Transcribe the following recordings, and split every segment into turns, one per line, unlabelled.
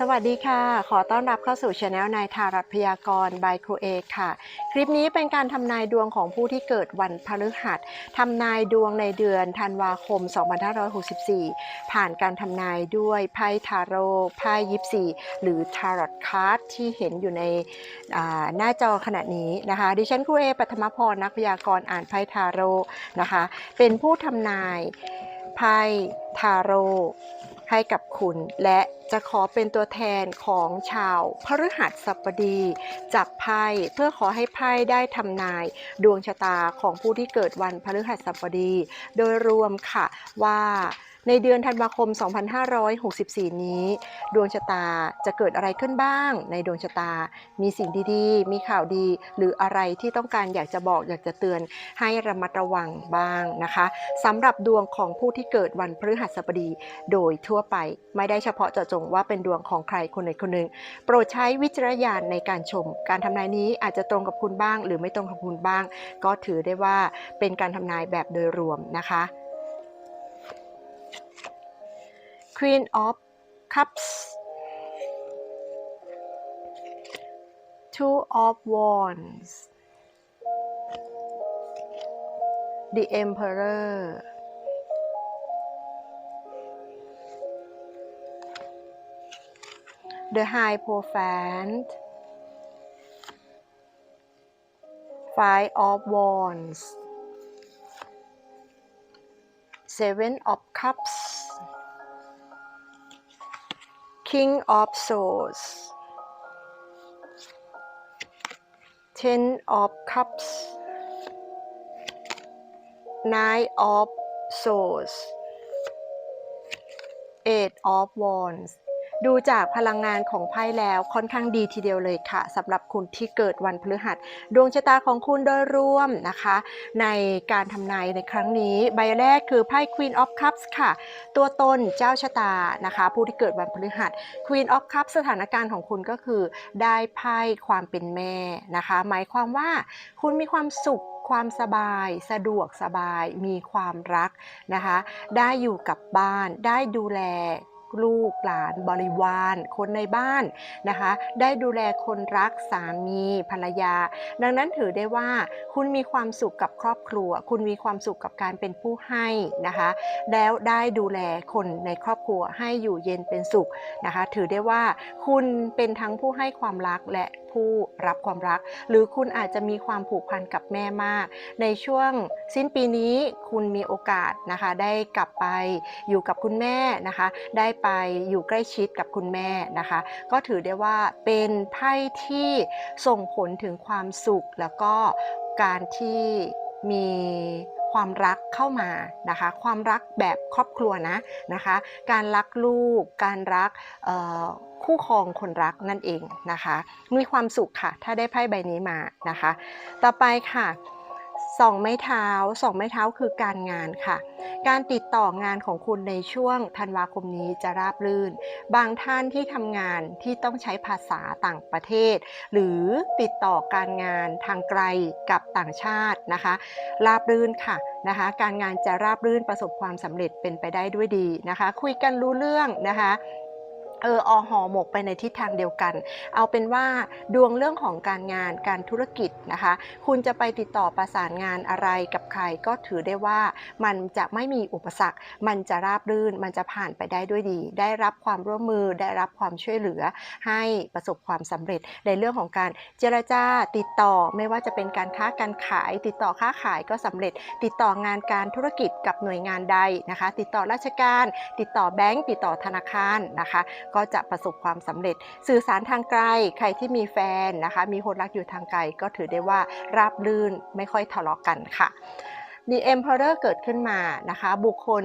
สวัสดีค่ะ ขอต้อนรับเข้าสู่ช anel นายทารัตพยากรบายครูเอกค่ะ คลิปนี้เป็นการทำนายดวงของผู้ที่เกิดวันพฤหัสทำนายดวงในเดือนธันวาคม 2564 ผ่านการทำนายด้วยไพ่ทาโร่ไพ่ยิปซีหรือทารอตคาร์ดที่เห็นอยู่ในหน้าจอขณะนี้นะคะ ดิฉันครูเอปัทมพรนักพยากรณ์อ่านไพ่ทาโร่นะคะ เป็นผู้ทำนายไพ่ทาโร่ ให้กับคุณ และจะขอเป็นตัวแทนของชาวพฤหัสบดี จับไพ่เพื่อขอให้ไพ่ได้ทำนาย ดวงชะตาของผู้ที่เกิดวันพฤหัสบดี โดยรวมค่ะว่า ในเดือนธันวาคม 2564 นี้ ดวงชะตาจะเกิดอะไรขึ้นบ้าง ในดวงชะตา มีสิ่งดีๆ มีข่าวดี หรืออะไรที่ต้องการอยากจะบอกอยากจะเตือนให้ระมัดระวังบ้างนะคะสำหรับดวงของผู้ที่เกิดวันพฤหัสบดี โดยทั่วไปไม่ได้เฉพาะเจาะจงว่าเป็นดวงของใครคนใดคนหนึ่ง โปรดใช้วิจารณญาณในการชม การทำนายนี้อาจจะตรงกับคุณบ้าง หรือไม่ตรงกับคุณบ้าง ก็ถือได้ว่าเป็นการทำนายแบบโดยรวมนะคะ Queen of Cups. Two of Wands. The Emperor. The High Hierophant Five of Wands. Seven of Cups King of Swords. Ten of Cups. Nine of Swords. Eight of Wands ดูจากพลังงานของไพ่แล้วค่อนข้างดีทีเดียวเลยค่ะสำหรับคุณที่เกิดวันพฤหัส ดวงชะตาของคุณโดยรวมนะคะ ในการทำนายในครั้งนี้ใบแรกคือไพ่ Queen of Cups ค่ะ ตัวตนเจ้าชะตานะคะ ผู้ที่เกิดวันพฤหัส Queen of Cups สถานการณ์ของคุณก็คือ ได้ไพ่ความเป็นแม่นะคะ หมายความว่าคุณมีความสุขความสบายสะดวกสบายมีความรักนะคะ ได้อยู่กับบ้านได้ดูแล ลูกหลานบริวาร คนในบ้านนะคะ ได้ดูแลคนรักสามีภรรยา ดังนั้นถือได้ว่าคุณมีความสุขกับครอบครัว คุณมีความสุขกับการเป็นผู้ให้นะคะ แล้วได้ดูแลคนในครอบครัวให้อยู่เย็นเป็นสุขนะคะ ถือได้ว่าคุณเป็นทั้งผู้ให้ความรักและ ผู้รับความรัก หรือคุณอาจจะมีความผูกพันกับแม่มาก ในช่วงสิ้นปีนี้คุณมีโอกาสนะคะ ได้กลับไปอยู่กับคุณแม่นะคะ ได้ไปอยู่ใกล้ชิดกับคุณแม่นะคะ ก็ถือได้ว่าเป็นไพ่ที่ส่งผลถึงความสุขแล้วก็การที่มี ความรักเข้ามานะคะ ความรักแบบครอบครัวนะนะคะ การรักลูก การรักคู่ครองคนรักนั่นเองนะคะ มีความสุขค่ะ ถ้าได้ไพ่ใบนี้มานะคะ ต่อไปค่ะ สองไม้เท้าสองไม้เท้าคือการงานค่ะ การติดต่องานของคุณในช่วงธันวาคมนี้จะราบรื่น บางท่านที่ทำงานที่ต้องใช้ภาษาต่างประเทศ หรือติดต่อการงานทางไกลกับต่างชาตินะคะ ราบรื่นค่ะนะคะ การงานจะราบรื่นประสบความสำเร็จเป็นไปได้ด้วยดีนะคะ คุยกันรู้เรื่องนะคะ เอออหอหมกไปในทิศทางเดียวกัน เอาเป็นว่าดวงเรื่องของการงานการธุรกิจนะคะ คุณจะไปติดต่อประสานงานอะไรกับใครก็ถือได้ว่า มันจะไม่มีอุปสรรค มันจะราบรื่นมันจะผ่านไปได้ด้วยดี ได้รับความร่วมมือได้รับความช่วยเหลือ ให้ประสบความสำเร็จในเรื่องของการเจรจาติดต่อไม่ว่าจะเป็นการค้าการขาย ติดต่อค้าขายก็สำเร็จ ติดต่องานการธุรกิจกับหน่วยงานใดนะคะ ติดต่อราชการ ติดต่อแบงก์ติดต่อธนาคารนะคะก็จะประสบความสำเร็จ สื่อสารทางไกล ใครที่มีแฟนนะคะ มีคนรักอยู่ทางไกลก็ถือได้ว่าราบรื่นไม่ค่อยทะเลาะกันค่ะ The Emperor เกิดขึ้นมานะคะ บุคคล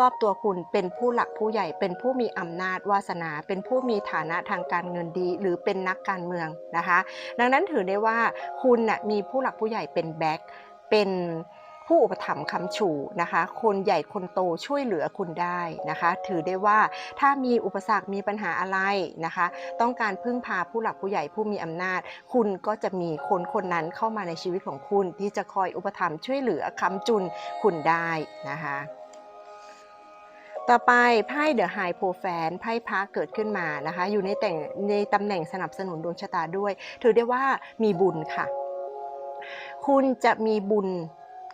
รอบๆตัวคุณเป็นผู้หลักผู้ใหญ่ เป็นผู้มีอำนาจวาสนา เป็นผู้มีฐานะทางการเงินดี หรือเป็นนักการเมืองนะคะ ดังนั้นถือได้ว่าคุณน่ะมีผู้หลักผู้ใหญ่เป็นแบ็คเป็น ผู้อุปถัมภ์คำชูนะคะ คนใหญ่คนโตช่วยเหลือคุณได้นะคะ ถือได้ว่าถ้ามีอุปสรรคมีปัญหาอะไรนะคะ ต้องการพึ่งพาผู้หลักผู้ใหญ่ผู้มีอำนาจ คุณก็จะมีคนคนนั้นเข้ามาในชีวิตของคุณ ที่จะคอยอุปถัมภ์ช่วยเหลือคำจุนคุณได้นะคะต่อไปไพ่เดอะไฮโพแฟนไพ่พระเกิดขึ้นมานะคะ อยู่ในแต่งในตำแหน่งสนับสนุนดวงชะตาด้วย ถือได้ว่ามีบุญค่ะ คุณจะมีบุญ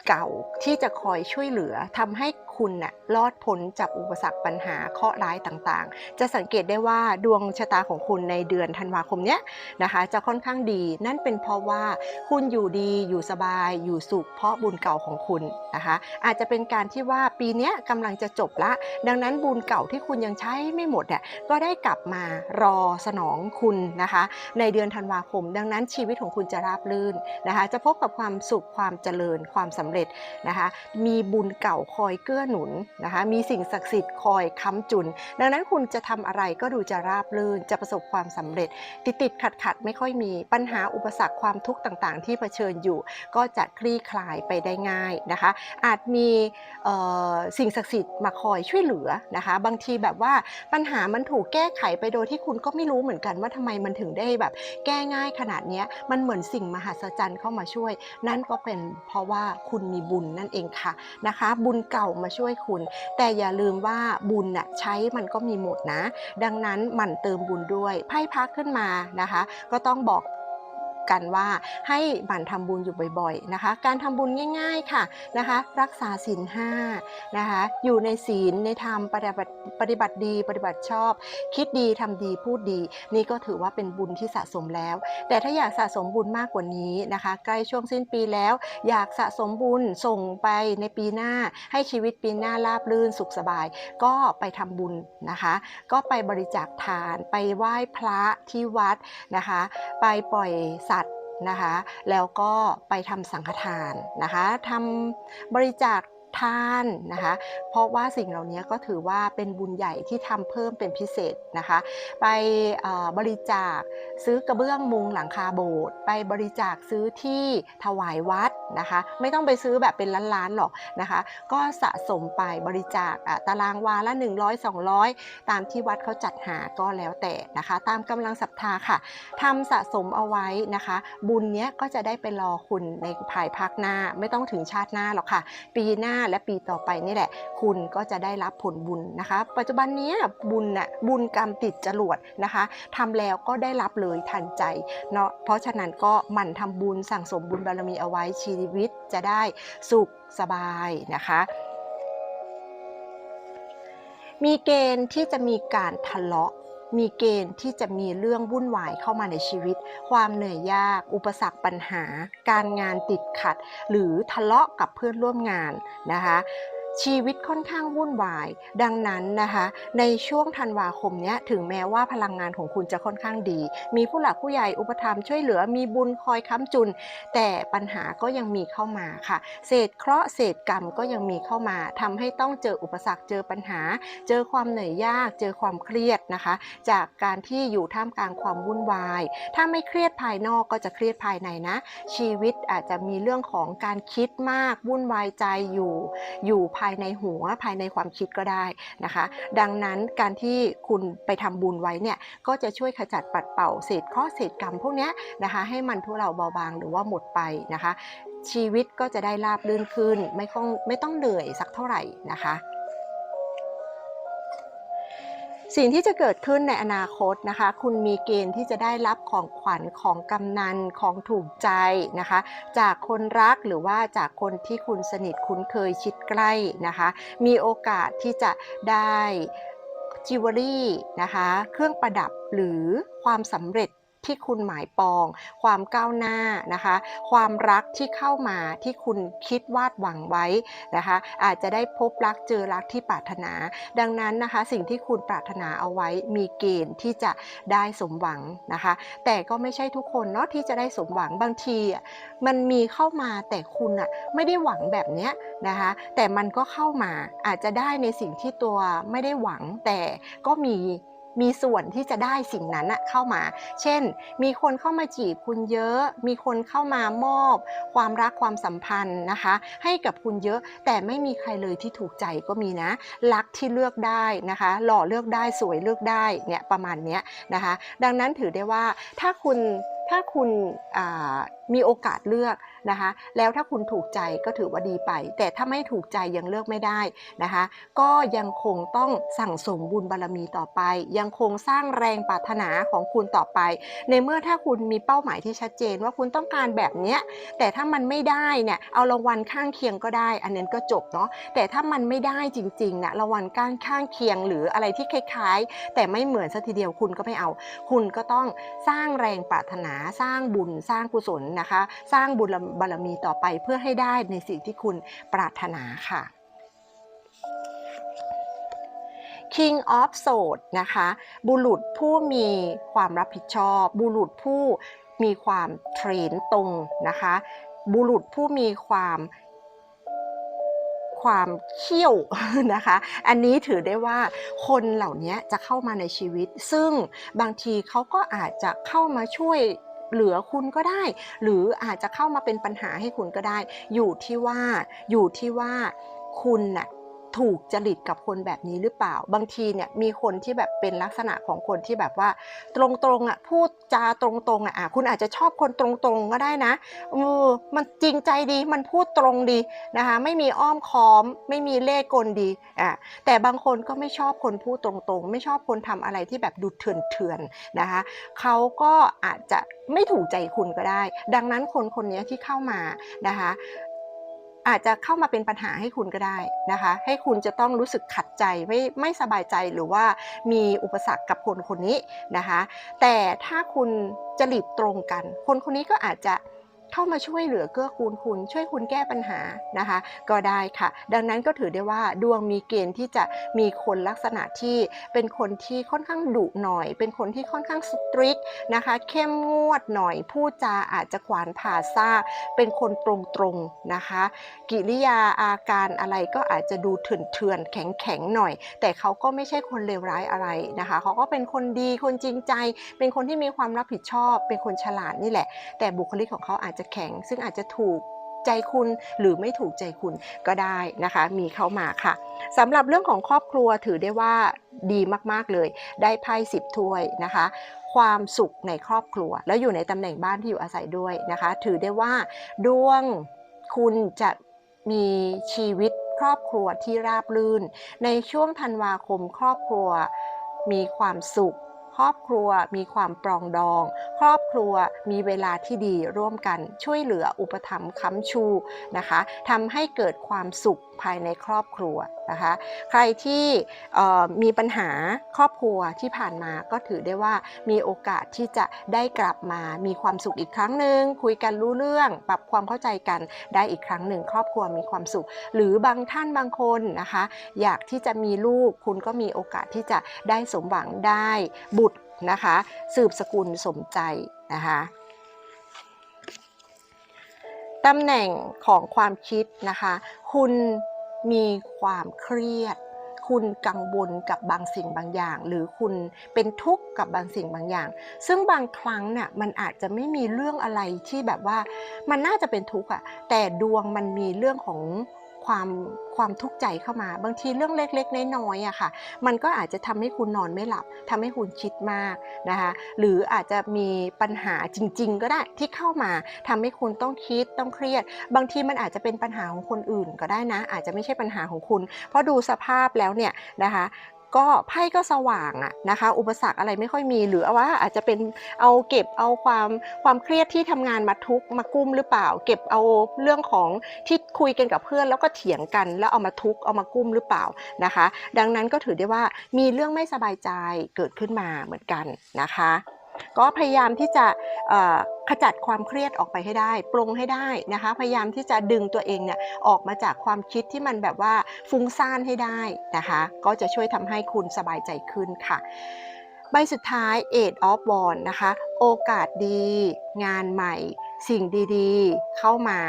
เก่าที่จะคอยช่วยเหลือทำให้ คุณน่ะรอดพ้นจากอุปสรรคปัญหาเคราะห์ร้ายต่างๆ จะสังเกตได้ว่าดวงชะตาของคุณในเดือนธันวาคมเนี้ยนะคะจะค่อนข้างดี นั่นเป็นเพราะว่าคุณอยู่ดีอยู่สบายอยู่สุขเพราะบุญเก่าของคุณนะคะอาจจะเป็นการที่ว่าปีเนี้ยกำลังจะจบละ ดังนั้นบุญเก่าที่คุณยังใช้ไม่หมดเนี่ยก็ได้กลับมารอสนองคุณนะคะ ในเดือนธันวาคม ดังนั้นชีวิตของคุณจะราบรื่นนะคะ จะพบกับความสุขความเจริญความสำเร็จนะคะ มีบุญเก่าคอยเกื้อหนุนนะคะมีสิ่งศักดิ์สิทธิ์คอยค้ำจุน ดังนั้นคุณจะทำอะไรก็ดูจะราบรื่นจะประสบความสำเร็จ ติดติดขัดขัดไม่ค่อยมีปัญหาอุปสรรคความทุกข์ต่างๆ ที่เผชิญอยู่ ก็จะคลี่คลายไปได้ง่ายนะคะ อาจมีสิ่งศักดิ์สิทธิ์มาคอยช่วยเหลือนะคะ บางทีแบบว่าปัญหามันถูกแก้ไขไปโดยที่คุณก็ไม่รู้เหมือนกันว่าทำไมมันถึงได้แบบ แก้ง่ายขนาดนี้มันเหมือนสิ่งมหัศจรรย์เข้ามาช่วย นั่นก็เป็นเพราะว่าคุณมีบุญนั่นเองค่ะนะคะ บุญเก่ามาช่วยคุณ แต่อย่าลืมว่าบุญน่ะใช้มันก็มีหมดนะ ดังนั้นหมั่นเติมบุญด้วยไพ่พักขึ้นมานะคะ ก็ต้องบอก กันว่าให้หมั่นทำบุญอยู่บ่อยๆนะคะ การทำบุญง่ายๆค่ะนะคะ รักษาศีลห้านะคะอยู่ในศีลในธรรมปฏิบัติปฏิบัติดี ปฏิบัติชอบ คิดดีทำดีพูดดี นี่ก็ถือว่าเป็นบุญที่สะสมแล้ว แต่ถ้าอยากสะสมบุญมากกว่านี้นะคะ ใกล้ช่วงสิ้นปีแล้ว อยากสะสมบุญส่งไปในปีหน้า ให้ชีวิตปีหน้าราบรื่นสุขสบาย ก็ไปทำบุญนะคะ ก็ไปบริจาคทานไปไหว้พระที่วัดนะคะ ไปปล่อยสัต นะคะ แล้วก็ไปทำสังฆทานนะคะทำบริจาคทานนะคะ เพราะว่าสิ่งเหล่านี้ก็ถือว่าเป็นบุญใหญ่ที่ทำเพิ่มเป็นพิเศษนะคะ ไปบริจาคซื้อกระเบื้องมุงหลังคาโบสถ์ไปบริจาคซื้อที่ถวายวัด นะคะ ไม่ต้องไปซื้อแบบเป็นล้านๆหรอกนะคะ ก็สะสมไปบริจาคตารางวาละ 100 200 ตามที่วัดเขาจัดหาก็แล้วแต่นะคะ ตามกำลังศรัทธาค่ะทำสะสมเอาไว้นะคะ บุญเนี้ยก็จะได้ไปรอคุณในภายภาคหน้าไม่ต้องถึงชาติหน้าหรอกค่ะ ปีหน้าและปีต่อไปนี่แหละ คุณก็จะได้รับผลบุญนะคะ ปัจจุบันนี้บุญน่ะบุญกรรมติดจรวดนะคะทำแล้วก็ได้รับเลยทันใจเนาะเพราะฉะนั้นก็หมั่นทำบุญสั่งสมบุญบารมีเอาไว้ชีวิตจะได้สุขสบายนะคะ มีเกณฑ์ที่จะมีการทะเลาะมีเกณฑ์ที่จะมีเรื่องวุ่นวายเข้ามาในชีวิต ความเหนื่อยยาก อุปสรรคปัญหา การงานติดขัด หรือทะเลาะกับเพื่อนร่วมงานนะคะ ชีวิตค่อนข้างวุ่นวาย ดังนั้นนะคะ ในช่วงธันวาคมเนี้ยถึงแม้ว่าพลังงานของคุณจะค่อนข้างดี มีผู้หลักผู้ใหญ่อุปถัมภ์ช่วยเหลือมีบุญคอยค้ำจุน แต่ปัญหาก็ยังมีเข้ามาค่ะ เศษเคราะห์เศษกรรมก็ยังมีเข้ามาทำให้ต้องเจออุปสรรคเจอปัญหา เจอความเหนื่อยยาก เจอความเครียดนะคะ จากการที่อยู่ท่ามกลางความวุ่นวาย ถ้าไม่เครียดภายนอกก็จะเครียดภายในนะ ชีวิตอาจจะมีเรื่องของการคิดมากวุ่นวายใจอยู่อยู่ภายในหัวภายในความคิดก็ได้นะคะ ดังนั้นการที่คุณไปทำบุญไว้เนี่ยก็จะช่วยขจัดปัดเป่าเศษข้อเศษกรรมพวกเนี้ยนะคะให้มันทุเลาเบาบางหรือว่าหมดไปนะคะ ชีวิตก็จะได้ราบรื่นขึ้นไม่ต้องไม่ต้องเหนื่อยสักเท่าไหร่นะคะ สิ่งที่จะเกิดขึ้นในอนาคตนะคะ คุณมีเกณฑ์ที่จะได้รับของขวัญของกำนันของถูกใจนะคะ จากคนรักหรือว่าจากคนที่คุณสนิทคุ้นเคยชิดใกล้นะคะ มีโอกาสที่จะได้จิวเวลรี่นะคะ เครื่องประดับหรือความสำเร็จ ที่คุณหมายปอง ความก้าวหน้านะคะ ความรักที่เข้ามาที่คุณคิดวาดหวังไว้นะคะ อาจจะได้พบรักเจอรักที่ปรารถนา ดังนั้นนะคะ สิ่งที่คุณปรารถนาเอาไว้มีเกณฑ์ที่จะได้สมหวังนะคะ แต่ก็ไม่ใช่ทุกคนเนาะที่จะได้สมหวังบางทีมันมีเข้ามาแต่คุณอะไม่ได้หวังแบบเนี้ยนะคะ แต่มันก็เข้ามาอาจจะได้ในสิ่งที่ตัวไม่ได้หวังแต่ก็มี มีส่วนที่จะได้สิ่งนั้นอะเข้ามา เช่น มีคนเข้ามาจีบคุณเยอะ มีคนเข้ามามอบ ความรักความสัมพันธ์นะคะ ให้กับคุณเยอะแต่ไม่มีใครเลยที่ถูกใจก็มีนะ รักที่เลือกได้นะคะ หล่อเลือกได้สวยเลือกได้เนี่ยประมาณนี้นะคะ ดังนั้นถือได้ว่าถ้าคุณถ้าคุณมีโอกาสเลือก นะคะ แล้วถ้าคุณถูกใจก็ถือว่าดีไป แต่ถ้าไม่ถูกใจยังเลือกไม่ได้นะคะ ก็ยังคงต้องสั่งสมบุญบารมีต่อไป ยังคงสร้างแรงปรารถนาของคุณต่อไป ในเมื่อถ้าคุณมีเป้าหมายที่ชัดเจนว่าคุณต้องการแบบเนี้ยแต่ถ้ามันไม่ได้เนี่ยเอารางวัลข้างเคียงก็ได้ อันนั้นก็จบเนาะแต่ถ้ามันไม่ได้จริงๆนะรางวัลข้างข้างเคียง หรืออะไรที่คล้ายๆ แต่ไม่เหมือนสัทีเดียวคุณก็ไม่เอา คุณก็ต้องสร้างแรงปรารถนาสร้างบุญสร้างกุศลนะคะ สร้างบุญบารมีต่อไปเพื่อให้ได้ในสิ่งที่คุณปรารถนาค่ะ King of s w o r d นะคะ บุรุษผู้มีความรับผิดชอบ บุรุษผู้มีความเทรนตรงนะคะ บุรุษผู้มีความความเขี้ยวนะคะ อันนี้ถือได้ว่าคนเหล่านี้จะเข้ามาในชีวิต ซึ่งบางทีเขาก็อาจจะเข้ามาช่วย เหลือคุณก็ได้ หรืออาจจะเข้ามาเป็นปัญหาให้คุณก็ได้ อยู่ที่ว่าอยู่ที่ว่าคุณน่ะ ถูกจริตกับคนแบบนี้หรือเปล่า บางทีเนี่ยมีคนที่แบบเป็นลักษณะของคนที่แบบว่า ตรงๆอะพูดจาตรงๆอะคุณอาจจะชอบคนตรงๆก็ได้นะเออมันจริงใจดีมันพูดตรงดีนะคะไม่มีอ้อมค้อม ไม่มีเล่ห์กลดีอะแต่บางคนก็ไม่ชอบคนพูดตรงๆ ไม่ชอบคนทำอะไรที่แบบดูเถื่อนๆนะคะเขาก็อาจจะไม่ถูกใจคุณก็ได้ ดังนั้นคนคนนี้ที่เข้ามานะคะ อาจจะเข้ามาเป็นปัญหาให้คุณก็ได้นะคะ ให้คุณจะต้องรู้สึกขัดใจไม่ไม่สบายใจหรือว่ามีอุปสรรคกับคนคนนี้นะคะ แต่ถ้าคุณจริตตรงกัน คนคนนี้ก็อาจจะ เข้ามาช่วยเหลือเกื้อกูลคุณ ช่วยคุณแก้ปัญหานะคะ ก็ได้ค่ะ ดังนั้นก็ถือได้ว่าดวงมีเกณฑ์ที่จะมีคนลักษณะที่เป็นคนที่ค่อนข้างดุหน่อย เป็นคนที่ค่อนข้างสตริกนะคะ เข้มงวดหน่อยพูดจาอาจจะขวานผ่าซ่า เป็นคนตรงๆนะคะ กิริยาอาการอะไรก็อาจจะดูเถื่อนๆแข็งๆหน่อย แต่เขาก็ไม่ใช่คนเลวร้ายอะไรนะคะ เขาก็เป็นคนดีคนจริงใจ เป็นคนที่มีความรับผิดชอบ เป็นคนฉลาดนี่แหละ แต่บุคลิกของเขาอาจจะแข็ง ซึ่งอาจจะถูกใจคุณหรือไม่ถูกใจคุณก็ได้นะคะ มีเข้ามาค่ะสำหรับเรื่องของครอบครัวถือได้ว่าดีมากๆเลย ได้ไพ่สิบถ้วยนะคะ ความสุขในครอบครัว แล้วอยู่ในตำแหน่งบ้านที่อยู่อาศัยด้วยนะคะ ถือได้ว่าดวงคุณจะมีชีวิตครอบครัวที่ราบรื่น ในช่วงธันวาคมครอบครัวมีความสุข ครอบครัวมีความปรองดอง ครอบ ครัวมีเวลาที่ดีร่วมกันช่วยเหลืออุปถัมภ์ค้ำชูนะคะทำให้เกิดความสุขภายในครอบครัวนะคะใครที่มีปัญหาครอบครัวที่ผ่านมาก็ถือได้ว่ามีโอกาสที่จะได้กลับมามีความสุขอีกครั้งหนึ่งคุยกันรู้เรื่อง ปรับความเข้าใจกันได้อีกครั้งหนึ่ง ครอบครัวมีความสุข หรือบางท่านบางคนนะคะ อยากที่จะมีลูกคุณก็มีโอกาสที่จะได้สมหวังได้บุตรนะคะ สืบสกุลสมใจ นะคะตำแหน่งของความคิดนะคะ คุณมีความเครียด คุณกังวลกับบางสิ่งบางอย่าง หรือคุณเป็นทุกข์กับบางสิ่งบางอย่าง ซึ่งบางครั้งเนี่ยมันอาจจะไม่มีเรื่องอะไรที่แบบว่ามันน่าจะเป็นทุกข์อะแต่ดวงมันมีเรื่องของ ความความทุกข์ใจเข้ามา บางทีเรื่องเล็กๆ น้อยๆอะค่ะ มันก็อาจจะทำให้คุณนอนไม่หลับทำให้คุณคิดมากนะคะหรืออาจจะมีปัญหาจริง ๆ ก็ได้ที่เข้ามาทำให้คุณต้องคิดต้องเครียด บางทีมันอาจจะเป็นปัญหาของคนอื่นก็ได้นะ อาจจะไม่ใช่ปัญหาของคุณ เพราะดูสภาพแล้วเนี่ยนะคะ ก็ไพ่ก็สว่างอะนะคะ อุปสรรคอะไรไม่ค่อยมี หรือว่าอาจจะเป็นเอาเก็บเอาความความเครียดที่ทำงานมาทุกมากุ้มหรือเปล่า เก็บเอาเรื่องของที่คุยกันกับเพื่อนแล้วก็เถียงกัน แล้วเอามาทุกเอามากุ้มหรือเปล่านะคะ ดังนั้นก็ถือได้ว่ามีเรื่องไม่สบายใจเกิดขึ้นมาเหมือนกันนะคะ ก็พยายามที่จะขจัดความเครียดออกไปให้ได้ ปรงให้ได้นะคะ พยายามที่จะดึงตัวเองเนี่ยออกมาจากความคิดที่มันแบบว่าฟุ้งซ่านให้ได้นะคะ ก็จะช่วยทำให้คุณสบายใจขึ้นค่ะ ใบสุดท้าย Eight of w a n d นะคะ โอกาสดี งานใหม่ สิ่งดีๆ เข้ามา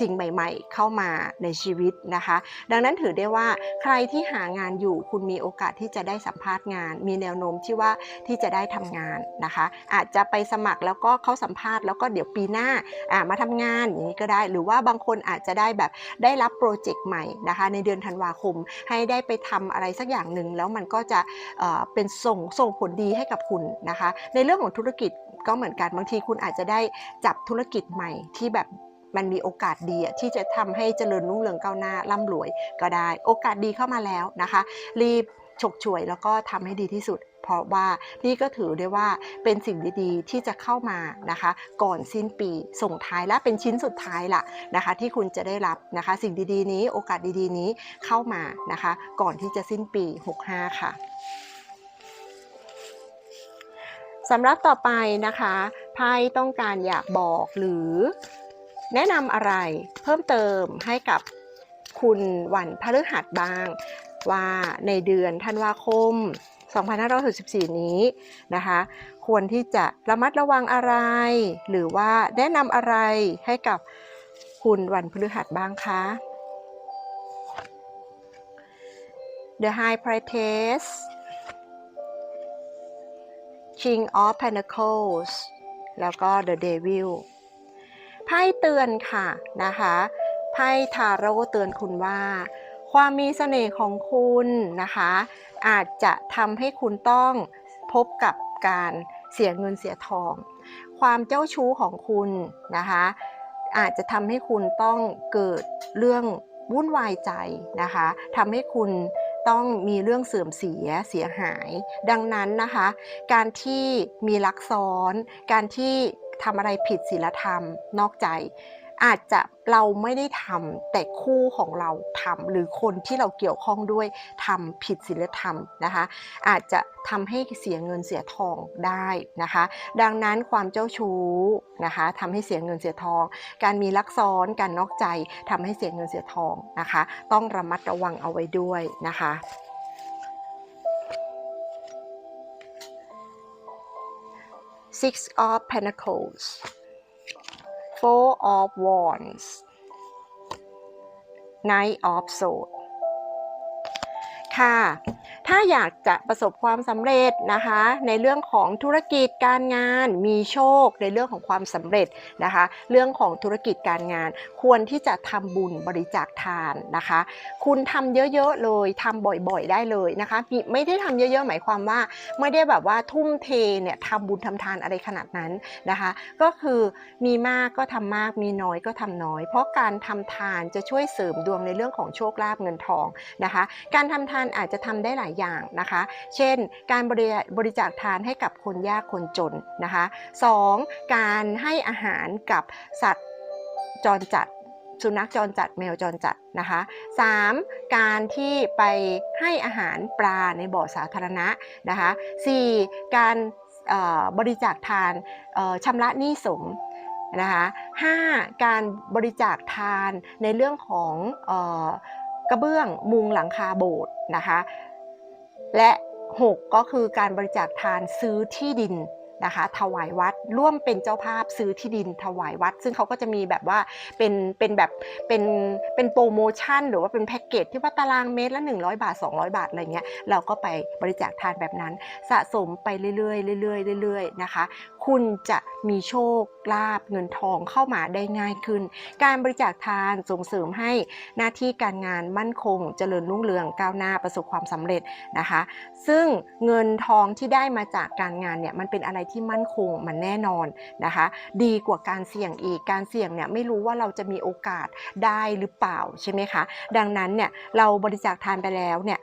สิ่งใหม่ ๆ เข้ามาในชีวิตนะคะ ดังนั้นถือได้ว่าใครที่หางานอยู่คุณมีโอกาสที่จะได้สัมภาษณ์งาน มีแนวโน้มที่ว่าที่จะได้ทำงานนะคะ อาจจะไปสมัครแล้วก็เขาสัมภาษณ์แล้วก็เดี๋ยวปีหน้าอ่ามาทำงานอย่างนี้ก็ได้ หรือว่าบางคนอาจจะได้แบบได้รับโปรเจกต์ใหม่นะคะ ในเดือนธันวาคมให้ได้ไปทำอะไรสักอย่างหนึ่งแล้วมันก็จะเอ่อเป็นส่งส่งผลดีให้กับคุณนะคะ ในเรื่องของธุรกิจก็เหมือนกันบางทีคุณอาจจะได้จับธุรกิจใหม่ที่แบบ มันมีโอกาสดีที่จะทำให้เจริญรุ่งเรืองก้าวหน้าร่ำรวยก็ได้ โอกาสดีเข้ามาแล้วนะคะ รีบฉกฉวยแล้วก็ทำให้ดีที่สุด เพราะว่านี่ก็ถือได้ว่าเป็นสิ่งดีๆ ที่จะเข้ามานะคะ ก่อนสิ้นปีส่งท้ายและเป็นชิ้นสุดท้ายละนะคะ ที่คุณจะได้รับนะคะ สิ่งดีๆ นี้โอกาสดีๆ นี้เข้ามานะคะ ก่อนที่จะสิ้นปี 65 ค่ะสำหรับต่อไปนะคะไพ่ต้องการอยากบอกหรือ แนะนำอะไรเพิ่มเติมให้กับคุณวันพฤหัสบ้าง ว่าในเดือนธันวาคม 2564 นี้นะคะ ควรที่จะระมัดระวังอะไร หรือว่าแนะนำอะไรให้กับคุณวันพฤหัสบ้างคะ The High Priestess King of Pentacles แล้วก็ The Devil ไพ่เตือนค่ะนะคะไพ่ทาโร่เตือนคุณว่า ความมีเสน่ห์ของคุณนะคะ อาจจะทำให้คุณต้องพบกับการเสียเงินเสียทอง ความเจ้าชู้ของคุณนะคะ อาจจะทำให้คุณต้องเกิดเรื่องวุ่นวายใจนะคะทำให้คุณต้องมีเรื่องเสื่อมเสียเสียหาย ดังนั้นนะคะ การที่มีลักซ้อน การที่ ทำอะไรผิดศีลธรรมนอกใจ อาจจะเราไม่ได้ทำแต่คู่ของเราทำหรือคนที่เราเกี่ยวข้องด้วยทำผิดศีลธรรมนะคะ อาจจะทำให้เสียเงินเสียทองได้นะคะ ดังนั้นความเจ้าชู้นะคะทำให้เสียเงินเสียทอง การมีลักซ้อนการนอกใจทำให้เสียเงินเสียทองนะคะ ต้องระมัดระวังเอาไว้ด้วยนะคะ Six of Pentacles. Four of Wands. Knight of Swords. ค่ะ ถ้าอยากจะประสบความสำเร็จนะคะ ในเรื่องของธุรกิจการงาน มีโชคในเรื่องของความสำเร็จนะคะ เรื่องของธุรกิจการงาน ควรที่จะทำบุญบริจาคทานนะคะ คุณทำเยอะๆเลยทำบ่อยๆได้เลยนะคะ ไม่ได้ทำเยอะๆ หมายความว่า ไม่ได้แบบว่าทุ่มเทเนี่ยทำบุญทำทานอะไรขนาดนั้นนะคะ ก็คือมีมากก็ทำมากมีน้อยก็ทำน้อย เพราะการทำทานจะช่วยเสริมดวงในเรื่องของโชคลาภเงินทองนะคะ การทำทานอาจจะทำได้หลายอย่างนะคะ เช่น การบริบรจาคทานให้กับคนยากคนจนนะคะ 2. การให้อาหารกับสัตว์จรจัดสุนัขจรจัดแมวจรจัดนะคะ 3. การที่ไปให้อาหารปลาในบ่อสาธารณะนะคะ 4. การบริจาคทานชำระหนี้สงนะคะ 5. การบริจาคทานในเรื่องของออกระเบื้องมุงหลังคาโบสถ์นะคะ และ 6 ก็คือการบริจาคทานซื้อที่ดินนะคะถวายวัดร่วมเป็นเจ้าภาพซื้อที่ดินถวายวัด ซึ่งเขาก็จะมีแบบว่าเป็นเป็นแบบเป็นเป็นโปรโมชั่น หรือว่าเป็นแพ็กเกจที่ว่าตารางเมตรละ 100 บาท 200 บาทอะไรเงี้ยเราก็ไปบริจาคทานแบบนั้นสะสมไปเรื่อยๆเรื่อยๆเรื่อยๆนะคะ คุณจะมีโชคลาภเงินทองเข้ามาได้ง่ายขึ้น การบริจาคทานส่งเสริมให้หน้าที่การงานมั่นคง เจริญรุ่งเรืองก้าวหน้าประสบความสำเร็จนะคะ ซึ่งเงินทองที่ได้มาจากการงานเนี่ยมันเป็นอะไรที่มั่นคงมันแน่นอนนะคะ ดีกว่าการเสี่ยงอีกการเสี่ยงเนี่ยไม่รู้ว่าเราจะมีโอกาสได้หรือเปล่าใช่ไหมคะ ดังนั้นเนี่ยเราบริจาคทานไปแล้วเนี่ย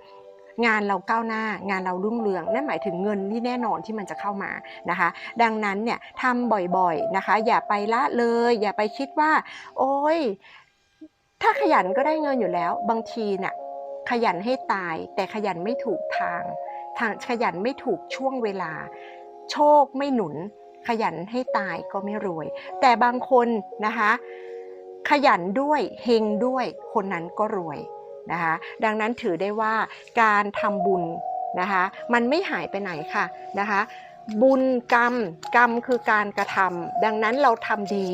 งานเราก้าวหน้างานเรารุ่งเรืองนั่นหมายถึงเงินที่แน่นอนที่มันจะเข้ามานะคะ ดังนั้นเนี่ยทำบ่อยๆนะคะ อย่าไปละเลย อย่าไปคิดว่า โอ้ยถ้าขยันก็ได้เงินอยู่แล้ว บางทีเนี่ยขยันให้ตาย แต่ขยันไม่ถูกทางทางขยันไม่ถูกช่วงเวลา โชคไม่หนุน ขยันให้ตายก็ไม่รวย แต่บางคนนะคะ ขยันด้วยเฮงด้วยคนนั้นก็รวย นะคะ ดังนั้นถือได้ว่าการทำบุญนะคะ มันไม่หายไปไหนค่ะนะคะบุญกรรมกรรมคือการกระทำดังนั้นเราทำดี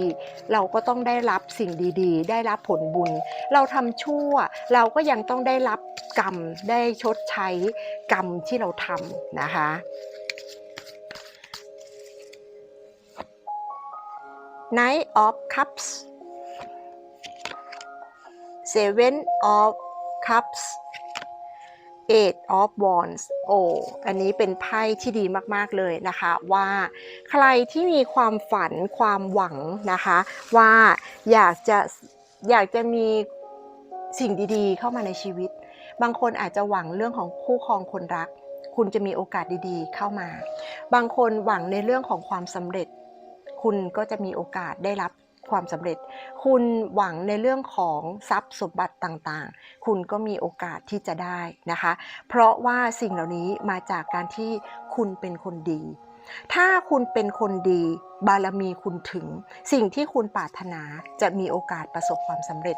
เราก็ต้องได้รับสิ่งดีๆ ได้รับผลบุญ เราทำชั่ว เราก็ยังต้องได้รับกรรมได้ชดใช้กรรมที่เราทำนะคะ Knight of Cups Seven of Cups Eight of Wands โอ้อันนี้เป็นไพ่ที่ดีมากๆเลยนะคะว่าใครที่มีความฝันความหวังนะคะ ว่าอยากจะอยากจะมีสิ่งดีๆ เข้ามาในชีวิต บางคนอาจจะหวังเรื่องของคู่ครองคนรัก คุณจะมีโอกาสดีๆ เข้ามา บางคนหวังในเรื่องของความสำเร็จ คุณก็จะมีโอกาสได้รับ ความสำเร็จ คุณหวังในเรื่องของทรัพย์สมบัติต่างๆ คุณก็มีโอกาสที่จะได้นะคะ เพราะว่าสิ่งเหล่านี้มาจากการที่คุณเป็นคนดี ถ้าคุณเป็นคนดีบารมีคุณถึง สิ่งที่คุณปรารถนาจะมีโอกาสประสบความสำเร็จ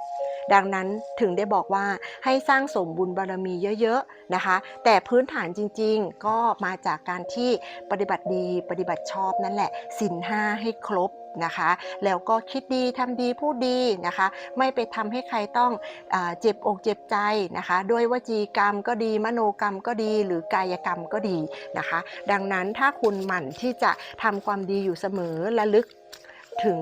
ดังนั้นถึงได้บอกว่าให้สร้างสมบุญบารมีเยอะๆนะคะ แต่พื้นฐานจริงๆ ก็มาจากการที่ปฏิบัติดีปฏิบัติชอบนั่นแหละสินห้าให้ครบนะคะ แล้วก็คิดดีทำดีพูดดีนะคะ ไม่ไปทำให้ใครต้องอเจ็บอกเจ็บใจนะคะ ด้วยวจีกรรมก็ดีมโนกรรมก็ดีหรือกายกรรมก็ดีนะคะ ดังนั้นถ้าคุณหมั่นที่จะทำความดีอยู่เสมอระลึก ถึง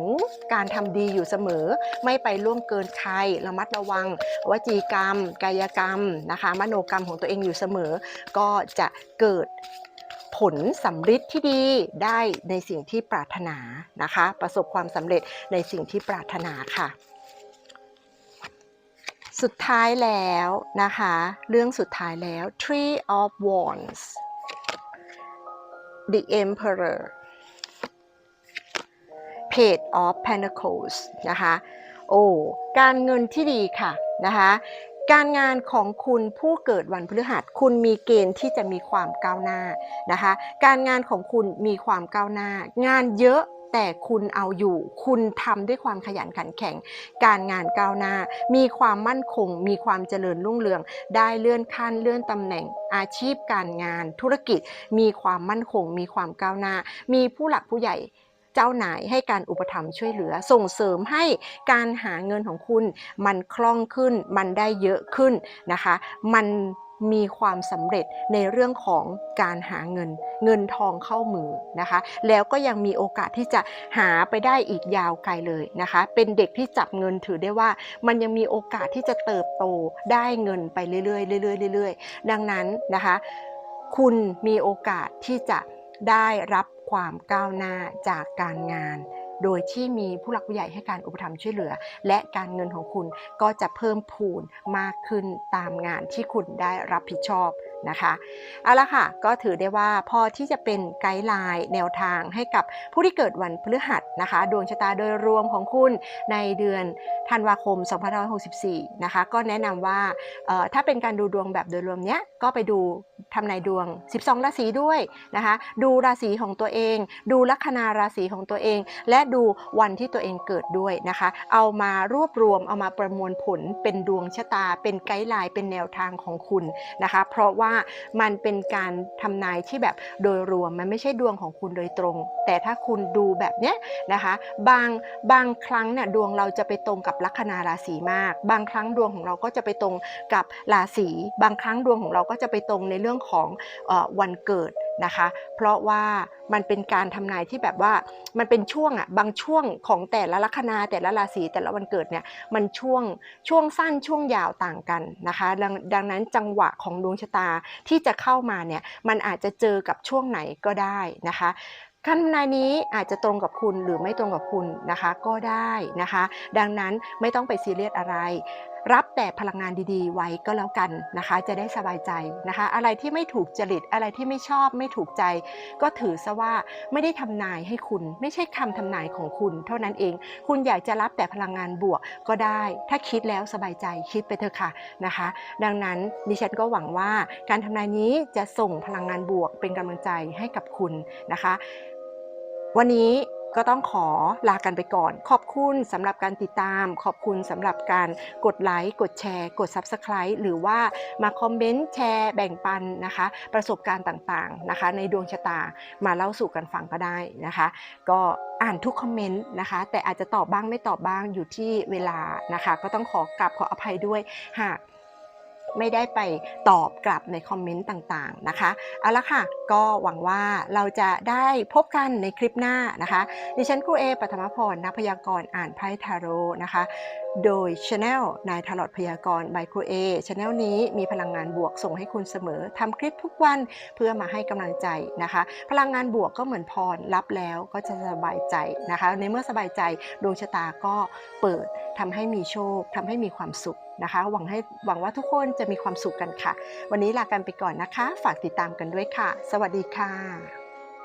การทำดีอยู่เสมอ ไม่ไปล่วงเกินใครระมัดระวัง วจีกรรม กายกรรมนะคะมโนกรรมของตัวเองอยู่เสมอ ก็จะเกิดผลสำฤทธิ์ที่ดีได้ในสิ่งที่ปรารถนานะคะ ประสบความสำเร็จในสิ่งที่ปรารถนาค่ะ สุดท้ายแล้วนะคะ เรื่องสุดท้ายแล้ว Tree of Wands The Emperor Page of Pentacles นะคะโอ้การเงินที่ดีค่ะนะคะการงานของคุณผู้เกิดวันพฤหัสคุณมีเกณฑ์ที่จะมีความก้าวหน้านะคะการงานของคุณมีความก้าวหน้า งานเยอะแต่คุณเอาอยู่ คุณทำด้วยความขยันขันแข็ง การงานก้าวหน้า มีความมั่นคง มีความเจริญรุ่งเรือง ได้เลื่อนขั้นเลื่อนตำแหน่ง อาชีพการงาน ธุรกิจ มีความมั่นคง มีความก้าวหน้า มีผู้หลักผู้ใหญ่ เจ้านายให้การอุปถัมภ์ช่วยเหลือ ส่งเสริมให้การหาเงินของคุณ มันคล่องขึ้น มันได้เยอะขึ้นนะคะ มันมีความสำเร็จในเรื่องของการหาเงิน เงินทองเข้ามือนะคะ แล้วก็ยังมีโอกาสที่จะหาไปได้อีกยาวไกลเลยนะคะ เป็นเด็กที่จับเงินถือได้ว่า มันยังมีโอกาสที่จะเติบโตได้เงินไปเรื่อยๆเรื่อยๆเรื่อยๆดังนั้นนะคะ คุณมีโอกาสที่จะได้รับ ความก้าวหน้าจากการงาน โดยที่มีผู้หลักผู้ใหญ่ให้การอุปถัมภ์ช่วยเหลือ และการเงินของคุณก็จะเพิ่มพูนมากขึ้นตามงานที่คุณได้รับผิดชอบ นะคะเอาละค่ะก็ถือได้ว่าพอที่จะเป็นไกด์ไลน์แนวทางให้กับผู้ที่เกิดวันพฤหัสนะคะ ดวงชะตาโดยรวมของคุณในเดือนธันวาคม 2564 นะคะ ก็แนะนำว่าถ้าเป็นการดูดวงแบบโดยรวมเนี้ยก็ไปดูทำนายดวง 12 ราศีด้วยนะคะ ดูราศีของตัวเอง ดูลัคนาราศีของตัวเอง และดูวันที่ตัวเองเกิดด้วยนะคะ เอามารวบรวมเอามาประมวลผลเป็นดวงชะตา เป็นไกด์ไลน์เป็นแนวทางของคุณนะคะ เพราะว่ามันเป็นการทำนายที่แบบโดยรวมมันไม่ใช่ดวงของคุณโดยตรง แต่ถ้าคุณดูแบบเนี้ยนะคะ บางบางครั้งเนี่ยดวงเราจะไปตรงกับลัคนาราศีมาก บางครั้งดวงของเราก็จะไปตรงกับราศีบางครั้งดวงของเราก็จะไปตรงในเรื่องของออวันเกิด นะคะ เพราะว่ามันเป็นการทำนายที่แบบว่ามันเป็นช่วงอะบางช่วงของแต่ละลัคนาแต่ละราศีแต่ละวันเกิดเนี่ยมันช่วงช่วงสั้นช่วงยาวต่างกันนะคะดังดังนั้นจังหวะของดวงชะตาที่จะเข้ามาเนี่ยมันอาจจะเจอกับช่วงไหนก็ได้นะคะคำนายนี้อาจจะตรงกับคุณหรือไม่ตรงกับคุณนะคะก็ได้นะคะ ดังนั้นไม่ต้องไปซีเรียสอะไร รับแต่พลังงานดีๆ ไว้ก็แล้วกันนะคะ จะได้สบายใจนะคะ อะไรที่ไม่ถูกจริตอะไรที่ไม่ชอบไม่ถูกใจ ก็ถือซะว่าไม่ได้ทำนายให้คุณ ไม่ใช่คำทำนายของคุณ เท่านั้นเอง คุณอยากจะรับแต่พลังงานบวกก็ได้ ถ้าคิดแล้วสบายใจคิดไปเถอะค่ะนะคะ ดังนั้นดิฉันก็หวังว่าการทำนายนี้จะส่งพลังงานบวกเป็นกำลังใจให้กับคุณนะคะ วันนี้ ก็ต้องขอลากันไปก่อน ขอบคุณสำหรับการติดตาม ขอบคุณสำหรับการกดไลค์ กดแชร์ กด Subscribe หรือว่ามาคอมเมนต์แชร์แบ่งปันนะคะ ประสบการณ์ต่างๆนะคะ ในดวงชะตามาเล่าสู่กันฟังก็ได้นะคะ ก็อ่านทุกคอมเมนต์นะคะ แต่อาจจะตอบบ้างไม่ตอบบ้างอยู่ที่เวลานะคะ ก็ต้องขอกลับขออภัยด้วยหาก ไม่ได้ไปตอบกลับในคอมเมนต์ต่างๆนะคะเอาละค่ะ ก็หวังว่าเราจะได้พบกันในคลิปหน้านะคะ ดิฉันครูเอปัทมพรนักพยากรณ์อ่านไพ่ทาโร่นะคะ โดย Channel นายทลอดพยากรณ์บายครเอช anel นี้มีพลังงานบวกส่งให้คุณเสมอทำคลิปทุกวันเพื่อมาให้กำลังใจนะคะ พลังงานบวกก็เหมือนพรรับแล้วก็จะสบายใจนะคะ ในเมื่อสบายใจดวงชะตาก็เปิดทำให้มีโชคทำให้มีความสุขนะคะ หวังให้หวังว่าทุกคนจะมีความสุขกันค่ะ วันนี้ลากันไปก่อนนะคะ ฝากติดตามกันด้วยค่ะ สวัสดีค่ะ